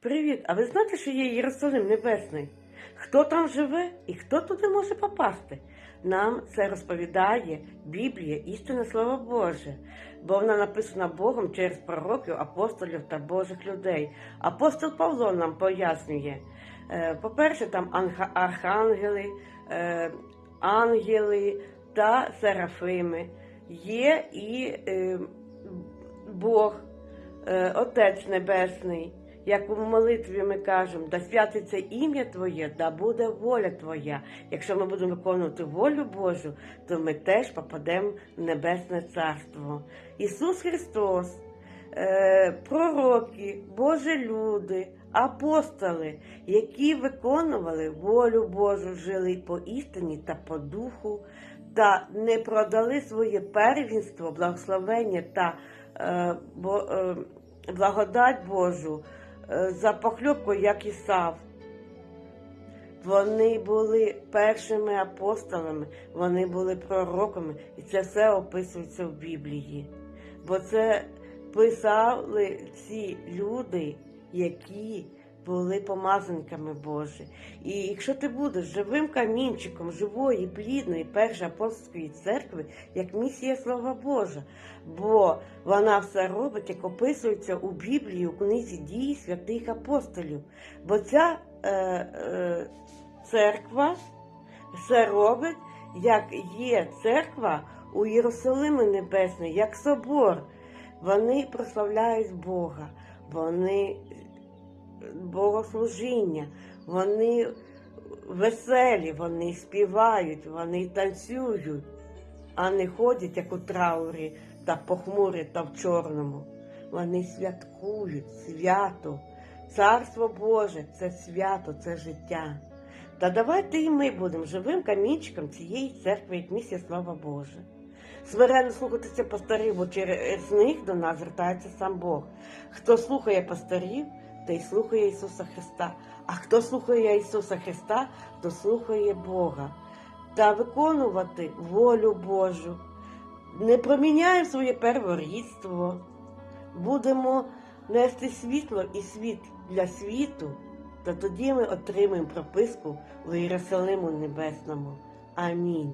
Привіт! А ви знаєте, що є Єрусалим Небесний? Хто там живе і хто туди може попасти? Нам це розповідає Біблія, істинне Слово Боже, бо вона написана Богом через пророків, апостолів та Божих людей. Апостол Павло нам пояснює. е, По-перше, там архангели, е, ангели та серафими. Є і е, Бог, Отець Небесний. Як у молитві ми кажемо, да святиться ім'я Твоє, да буде воля Твоя. Якщо ми будемо виконувати волю Божу, то ми теж попадемо в Небесне Царство. Ісус Христос, е, пророки, Божі люди, апостоли, які виконували волю Божу, жили по істині та по духу, та не продали своє первенство, благословення та е, е, благодать Божу за похльопку, як і сав. Вони були першими апостолами, вони були пророками, і це все описується в Біблії. Бо це писали ці люди, які були помазанками Божі. І якщо ти будеш живим камінчиком живої, плідної першої апостольської церкви, як місія Слова Божа, бо вона все робить, як описується у Біблії, у книзі дії святих апостолів. Бо ця е, е, церква все робить, як є церква у Єрусалимі Небесний, як собор. Вони прославляють Бога, вони богослужіння, вони веселі, вони співають, вони танцюють, а не ходять, як у траурі та похмурі та в чорному. Вони святкують свято. Царство Боже це свято, це життя. Та давайте і ми будемо живим камінчиком цієї церкви, як місія слава Божа. Смиренно слухатися пасторів, бо через них до нас звертається сам Бог. Хто слухає пасторів, той слухає Ісуса Христа. А хто слухає Ісуса Христа, то слухає Бога. Та виконувати волю Божу. Не проміняємо своє перворідство. Будемо нести світло і світ для світу, то тоді ми отримаємо прописку в Єрусалиму Небесному. Амінь.